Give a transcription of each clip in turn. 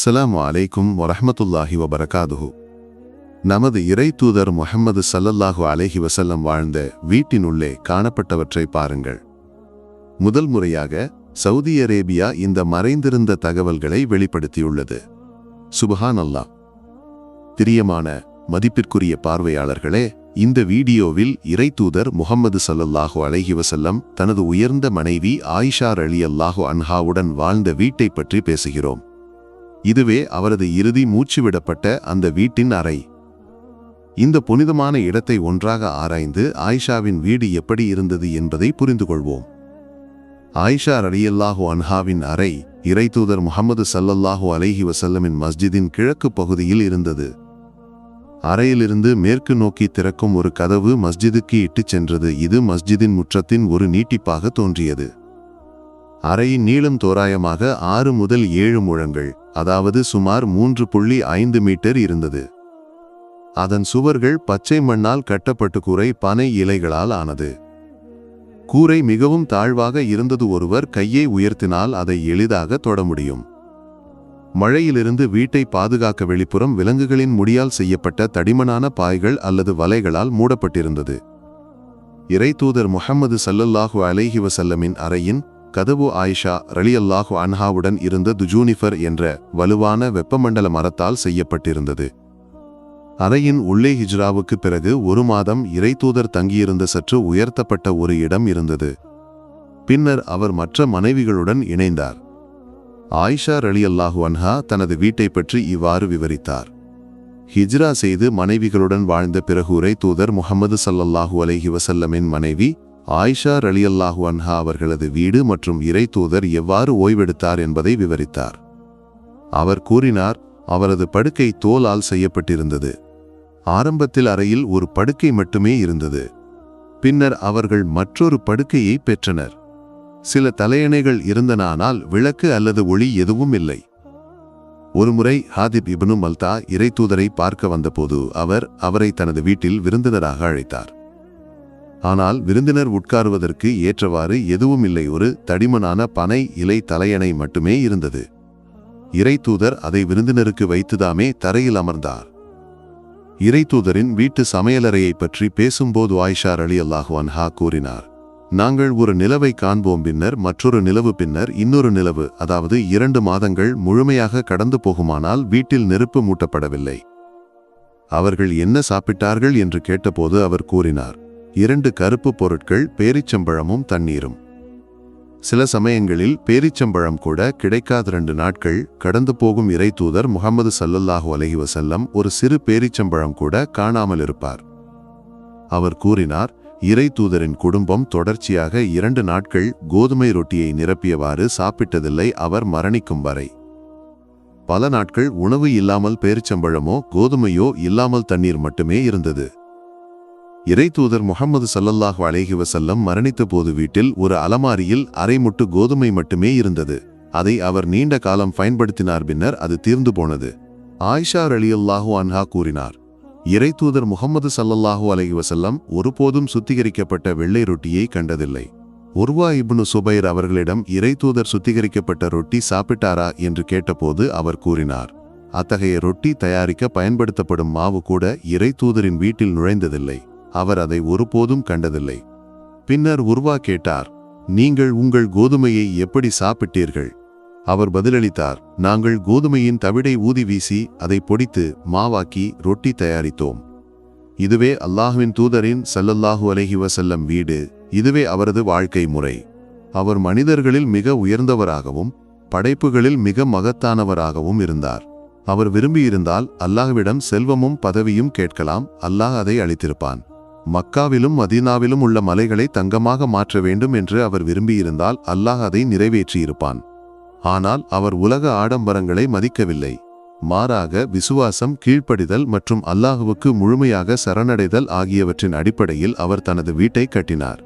அஸ்ஸலாமு அலைக்கும் வரஹ்மத்துல்லாஹி வபரகாதுஹு. நமது இறை தூதர் முஹம்மது சல்லல்லாஹு அலேஹி வசல்லம் வாழ்ந்த வீட்டினுள்ளே காணப்பட்டவற்றை பாருங்கள். முதல் முறையாக சவுதி அரேபியா இந்த மறைந்திருந்த தகவல்களை வெளிப்படுத்தியுள்ளது. சுபஹான் அல்லாஹ் பிரியமான மதிப்பிற்குரிய பார்வையாளர்களே இந்த வீடியோவில் இறை தூதர் முகம்மது சல்லல்லாஹு அலஹி வசல்லம் தனது உயர்ந்த மனைவி ஆயிஷார் அலி அல்லாஹு அன்ஹாவுடன் வாழ்ந்த வீட்டை பற்றி பேசுகிறோம். இதுவே அவரது இறுதி மூச்சுவிடப்பட்ட அந்த வீட்டின் அறை. இந்த புனிதமான இடத்தை ஒன்றாக ஆராய்ந்து ஆயிஷாவின் வீடு எப்படி இருந்தது என்பதை புரிந்து கொள்வோம் ஆயிஷா ரலியல்லாஹு அன்ஹாவின் அறை இறைதூதர் முகமது சல்லல்லாஹு அலைஹி வசல்லமின் மஸ்ஜிதின் கிழக்கு பகுதியில் இருந்தது. அறையிலிருந்து மேற்கு நோக்கி திறக்கும் ஒரு கதவு மஸ்ஜிதுக்கு இட்டுச் சென்றது. இது மஸ்ஜிதின் முற்றத்தின் ஒரு நீட்டிப்பாக தோன்றியது. அறையின் நீளம் தோராயமாக ஆறு முதல் ஏழு முழங்கள் அதாவது சுமார் மூன்று புள்ளி ஐந்து மீட்டர் இருந்தது. அதன் சுவர்கள் பச்சை மண்ணால் கட்டப்பட்டு கூரை பனை இலைகளால் ஆனது. கூரை மிகவும் தாழ்வாக இருந்தது ஒருவர் கையை உயர்த்தினால் அதை எளிதாக தொட முடியும். மழையிலிருந்து வீட்டை பாதுகாக்க வெளிப்புறம் விலங்குகளின் முடியால் செய்யப்பட்ட தடிமனான பாய்கள் அல்லது வலைகளால் மூடப்பட்டிருந்தது. இறைதூதர் முகமது சல்லல்லாஹு அலைஹி வசல்லமின் அறையின் கதவு ஆயிஷா ரலியல்லாஹு அன்ஹாவுடன் இருந்த துஜூனிஃபர் என்ற வலுவான வெப்பமண்டல மரத்தால் செய்யப்பட்டிருந்தது. அறையின் உள்ளே ஹிஜ்ராவுக்கு பிறகு ஒரு மாதம் இறைதூதர் தங்கியிருந்த சற்று உயர்த்தப்பட்ட ஒரு இடம் இருந்தது. பின்னர் அவர் மற்ற மனைவிகளுடன் இணைந்தார். ஆயிஷா ரலியல்லாஹு அன்ஹா தனது வீட்டை பற்றி இவ்வாறு விவரித்தார். ஹிஜ்ரா செய்து மனைவிகளுடன் வாழ்ந்த பிறகு உரை தூதர் முகமது சல்லல்லாஹு அலஹி வசல்லமின் மனைவி ஆயிஷா ரலியல்லாஹு அன்ஹா அவர்களது வீடு மற்றும் இறை தூதர் எவ்வாறு ஓய்வெடுத்தார் என்பதை விவரித்தார். அவர் கூறினார் அவரது படுக்கை தோலால் செய்யப்பட்டிருந்தது. ஆரம்பத்தில் அறையில் ஒரு படுக்கை மட்டுமே இருந்தது. பின்னர் அவர்கள் மற்றொரு படுக்கையை பெற்றனர். சில தலையணைகள் இருந்தனானால் விளக்கு அல்லது ஒளி எதுவும் இல்லை. ஒருமுறை ஹாதிப் இப்னு மல்தா இறைத்தூதரை பார்க்க வந்தபோது அவர் அவரை தனது வீட்டில் விருந்தினராக அழைத்தார். ஆனால் விருந்தினர் உட்காருவதற்கு ஏற்றவாறு எதுவும் இல்லை. ஒரு தடிமனான பனை இலை தலையணை மட்டுமே இருந்தது. இறைத்தூதர் அதை விருந்தினருக்கு வைத்துதாமே தரையில் அமர்ந்தார். இறைத்தூதரின் வீட்டு சமையலறையை பற்றி பேசும்போது ஆயிஷார் அலி அல்லாஹு அன்ஹா கூறினார் நாங்கள் ஒரு நிலவை காண்போம் பின்னர் மற்றொரு நிலவு பின்னர் இன்னொரு நிலவு அதாவது இரண்டு மாதங்கள் முழுமையாக கடந்து போகுமானால் வீட்டில் நெருப்பு மூட்டப்படவில்லை. அவர்கள் என்ன சாப்பிட்டார்கள்? என்று கேட்டபோது அவர் கூறினார் இரண்டு கருப்பு பொருட்கள் பேரிச்சம்பழமும் தண்ணீரும். சில சமயங்களில் பேரிச்சம்பழம் கூட கிடைக்காத ரெண்டு நாட்கள் கடந்து போகும் இறைத்தூதர் முகமது சல்லல்லாஹு அலஹி வசல்லம் ஒரு சிறு பேரிச்சம்பழம் கூட காணாமல் இருப்பார். அவர் கூறினார் இறை தூதரின் குடும்பம் தொடர்ச்சியாக இரண்டு நாட்கள் கோதுமை ரொட்டியை நிரப்பியவாறு சாப்பிட்டதில்லை அவர் மரணிக்கும் வரை. பல நாட்கள் உணவு இல்லாமல் பேரிச்சம்பழமோ கோதுமையோ இல்லாமல் தண்ணீர் மட்டுமே இருந்தது. இறை தூதர் முகமது சல்லல்லாஹு அலேஹி வசல்லம் மரணித்த போது வீட்டில் ஒரு அலமாரியில் அரைமுட்டு கோதுமை மட்டுமே இருந்தது. அதை அவர் நீண்ட காலம் பயன்படுத்தினார் பின்னர் அது தீர்ந்து போனது. ஆயிஷா அலியுல்லாஹு அன்ஹா கூறினார் இறைத்தூதர் முகமது சல்லல்லாஹு அலைஹி வசல்லம் ஒருபோதும் சுத்திகரிக்கப்பட்ட வெள்ளை ரொட்டியை கண்டதில்லை. உர்வா இப்னு சுபைர் அவர்களிடம் இறைத்தூதர் சுத்திகரிக்கப்பட்ட ரொட்டி சாப்பிட்டாரா என்று கேட்டபோது அவர் கூறினார் அத்தகைய ரொட்டி தயாரிக்க பயன்படுத்தப்படும் மாவு கூட இறைத்தூதரின் வீட்டில் நுழைந்ததில்லை. அவர் அதை ஒருபோதும் கண்டதில்லை. பின்னர் உருவா கேட்டார் நீங்கள் உங்கள் கோதுமையை எப்படி சாப்பிட்டீர்கள்? அவர் பதிலளித்தார் நாங்கள் கோதுமையின் தவிடை ஊதி வீசி அதை பொடித்து மாவாக்கி ரொட்டி தயாரித்தோம். இதுவே அல்லாஹுவின் தூதரின் சல்லல்லாஹு அலஹி வசல்லம் வீடு இதுவே அவரது வாழ்க்கை முறை. அவர் மனிதர்களில் மிக உயர்ந்தவராகவும் படைப்புகளில் மிக மகத்தானவராகவும் இருந்தார். அவர் விரும்பியிருந்தால் அல்லாஹ்விடம் செல்வமும் பதவியும் கேட்கலாம் அல்லாஹ் அதை அளித்திருப்பான். மக்காவிலும் மதீனாவிலும் உள்ள மலைகளை தங்கமாக மாற்ற வேண்டும் என்று அவர் விரும்பியிருந்தால் அல்லாஹ் அதை நிறைவேற்றியிருப்பான். ஆனால் அவர் உலக ஆடம்பரங்களை மதிக்கவில்லை. மாறாக விசுவாசம் கீழ்ப்படிதல் மற்றும் அல்லாஹுவுக்கு முழுமையாக சரணடைதல் ஆகியவற்றின் அடிப்படையில் அவர் தனது வீட்டை கட்டினார்.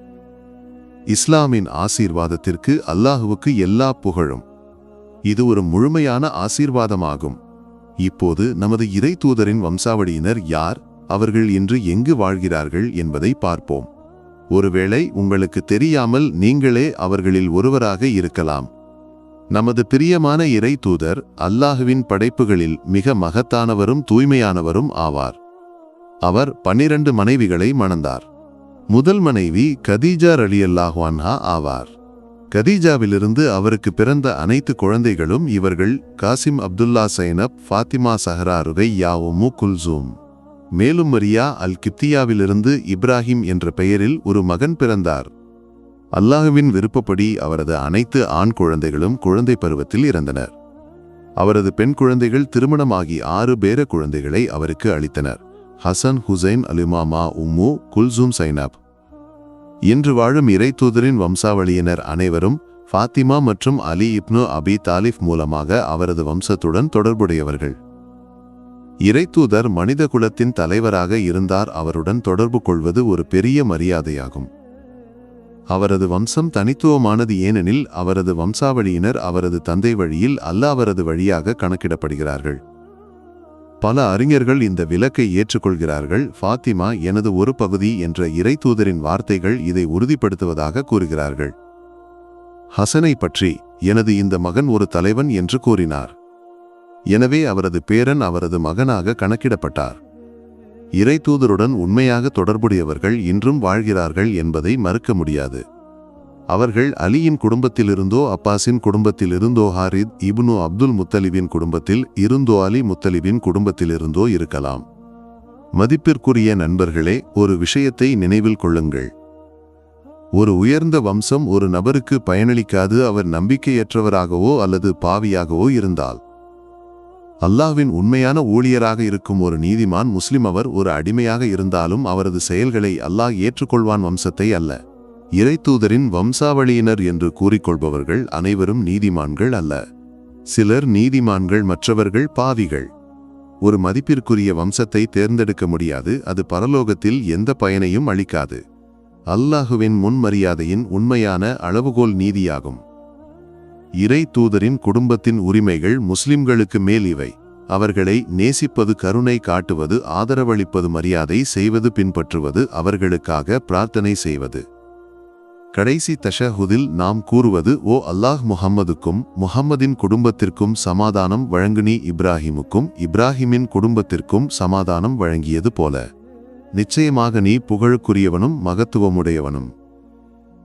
இஸ்லாமின் ஆசீர்வாதத்திற்கு அல்லாஹுவுக்கு எல்லா புகழும். இது ஒரு முழுமையான ஆசீர்வாதமாகும். இப்போது நமது இறை தூதரின் வம்சாவளியினர் யார்? அவர்கள் இன்று எங்கு வாழ்கிறார்கள் என்பதை பார்ப்போம். ஒருவேளை உங்களுக்கு தெரியாமல் நீங்களே அவர்களில் ஒருவராக இருக்கலாம். நமது பிரியமான இறை தூதர் அல்லாஹுவின் படைப்புகளில் மிக மகத்தானவரும் தூய்மையானவரும் ஆவார். அவர் பன்னிரண்டு மனைவிகளை மணந்தார். முதல் மனைவி கதீஜா ரலியல்லாஹு அன்ஹா ஆவார். கதீஜாவிலிருந்து அவருக்கு பிறந்த அனைத்து குழந்தைகளும் இவர்கள் Qasim Abdullah Zainab Fatima Zahra Ruqayya Umm Kulsum. மேலும் மரியா அல் கிப்தியாவிலிருந்து இப்ராஹிம் என்ற பெயரில் ஒரு மகன் பிறந்தார். அல்லாஹுவின் விருப்பப்படி அவரது அனைத்து ஆண் குழந்தைகளும் குழந்தை பருவத்தில் இறந்தனர். அவரது பெண் குழந்தைகள் திருமணமாகி ஆறு பேர குழந்தைகளை அவருக்கு அளித்தனர். ஹசன் ஹுசைன் அலிமாமா உம்மு குல்சூம் சைனாப். இன்று வாழும் இறைத்தூதரின் வம்சாவளியினர் அனைவரும் ஃபாத்திமா மற்றும் அலி இப்னு அபி தாலிஃப் மூலமாக அவரது வம்சத்துடன் தொடர்புடையவர்கள். இறைத்தூதர் மனித குலத்தின் தலைவராக இருந்தார் அவருடன் தொடர்பு கொள்வது ஒரு பெரிய மரியாதையாகும். அவரது வம்சம் தனித்துவமானது ஏனெனில் அவரது வம்சாவளியினர் அவரது தந்தை வழியில் அல்ல அவரது வழியாக கணக்கிடப்படுகிறார்கள். பல அறிஞர்கள் இந்த விலக்கை ஏற்றுக்கொள்கிறார்கள். ஃபாத்திமா எனது ஒரு பகுதி என்ற இறைத்தூதரின் வார்த்தைகள் இதை உறுதிப்படுத்துவதாக கூறுகிறார்கள். ஹசனை பற்றி எனது இந்த மகன் ஒரு தலைவன் என்று கூறினார். எனவே அவரது பேரன் அவரது மகனாக கணக்கிடப்பட்டார். இறைத்தூதருடன் உண்மையாக தொடர்புடையவர்கள் இன்றும் வாழ்கிறார்கள் என்பதை மறுக்க முடியாது. அவர்கள் அலியின் குடும்பத்திலிருந்தோ அப்பாஸின் குடும்பத்திலிருந்தோ ஹாரித் இப்னு அப்துல் முத்தலிபின் குடும்பத்தில் இருந்தோ அலி முத்தலிபின் குடும்பத்திலிருந்தோ இருக்கலாம். மதிப்பிற்குரிய நண்பர்களே ஒரு விஷயத்தை நினைவில் கொள்ளுங்கள். ஒரு உயர்ந்த வம்சம் ஒரு நபருக்கு பயனளிக்காது அவர் நம்பிக்கையற்றவராகவோ அல்லது பாவியாகவோ இருந்தால். அல்லாஹ்வின் உண்மையான ஊழியராக இருக்கும் ஒரு நீதிமான் முஸ்லிம் அவர் ஒரு அடிமையாக இருந்தாலும் அவரது செயல்களை அல்லாஹ் ஏற்றுக்கொள்வான் வம்சத்தை அல்ல. இறைத்தூதரின் வம்சாவளியினர் என்று கூறிக்கொள்பவர்கள் அனைவரும் நீதிமான்கள் அல்ல. சிலர் நீதிமான்கள் மற்றவர்கள் பாவிகள். ஒரு மதிப்பிற்குரிய வம்சத்தை தேர்ந்தெடுக்க முடியாது அது பரலோகத்தில் எந்த பயனையும் அளிக்காது. அல்லாஹுவின் முன்மரியாதையின் உண்மையான அளவுகோல் நீதியாகும். இறை தூதரின் குடும்பத்தின் உரிமைகள் முஸ்லிம்களுக்கு மேல் இவை. அவர்களை நேசிப்பது கருணை காட்டுவது ஆதரவளிப்பது மரியாதை செய்வது பின்பற்றுவது அவர்களுக்காக பிரார்த்தனை செய்வது. கடைசி தஷஹுதில் நாம் கூறுவது ஓ அல்லாஹ் முஹம்மதுக்கும் முஹம்மதின் குடும்பத்திற்கும் சமாதானம் வழங்குனி இப்ராஹிமுக்கும் இப்ராஹிமின் குடும்பத்திற்கும் சமாதானம் வழங்கியது போல. நிச்சயமாக நீ புகழுக்குரியவனும் மகத்துவமுடையவனும்.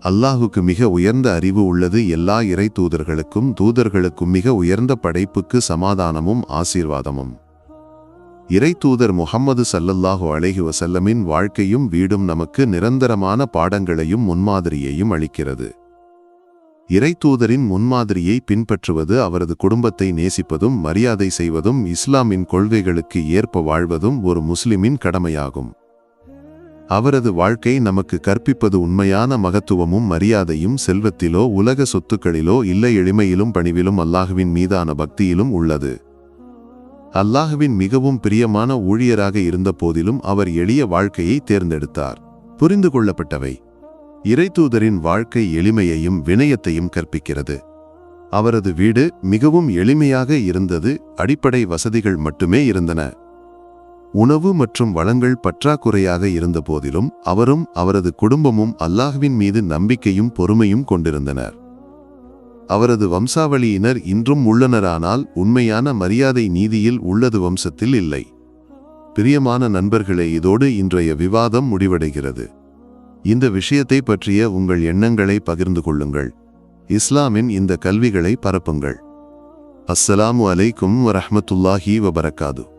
அல்லாஹுக்கு மிக உயர்ந்த அறிவு உள்ளது. எல்லா இறை தூதர்களுக்கும் தூதர்களுக்கும் மிக உயர்ந்த படைப்புக்கு சமாதானமும் ஆசீர்வாதமும். இறை தூதர் முகம்மது சல்லல்லாஹு அலைஹி வசல்லமின் வாழ்க்கையும் வீடும் நமக்கு நிரந்தரமான பாடங்களையும் முன்மாதிரியையும் அளிக்கிறது. இறை தூதரின் முன்மாதிரியை பின்பற்றுவது அவரது குடும்பத்தை நேசிப்பதும் மரியாதை செய்வதும் இஸ்லாமின் கொள்கைகளுக்கு ஏற்ப வாழ்வதும் ஒரு முஸ்லிமின் கடமையாகும். அவரது வாழ்க்கை நமக்கு கற்பிப்பது உண்மையான மகத்துவமும் மரியாதையும் செல்வத்திலோ உலக சொத்துக்களிலோ இல்லை எளிமையிலும் பணிவிலும் அல்லாஹுவின் மீதான பக்தியிலும் உள்ளது. அல்லாஹுவின் மிகவும் பிரியமான ஊழியராக இருந்த போதிலும் அவர் எளிய வாழ்க்கையை தேர்ந்தெடுத்தார். புரிந்து கொள்ளப்பட்டவை. இறைத்தூதரின் வாழ்க்கை எளிமையையும் வினயத்தையும் கற்பிக்கிறது. அவரது வீடு மிகவும் எளிமையாக இருந்தது அடிப்படை வசதிகள் மட்டுமே இருந்தன. உணவு மற்றும் வளங்கள் பற்றாக்குறையாக இருந்தபோதிலும் அவரும் அவரது குடும்பமும் அல்லாஹ்வின் மீது நம்பிக்கையும் பொறுமையும் கொண்டிருந்தனர். அவரது வம்சாவளியினர் இன்றும் உள்ளனரானால் உண்மையான மரியாதை நீதியில் உள்ளது வம்சத்தில் இல்லை. பிரியமான நண்பர்களே இதோடு இன்றைய விவாதம் முடிவடைகிறது. இந்த விஷயத்தை பற்றிய உங்கள் எண்ணங்களை பகிர்ந்து கொள்ளுங்கள். இஸ்லாமின் இந்த கல்விகளை பரப்புங்கள். அஸ்ஸலாமு அலைக்கும் வரஹ்மத்துல்லாஹி வபரகாது.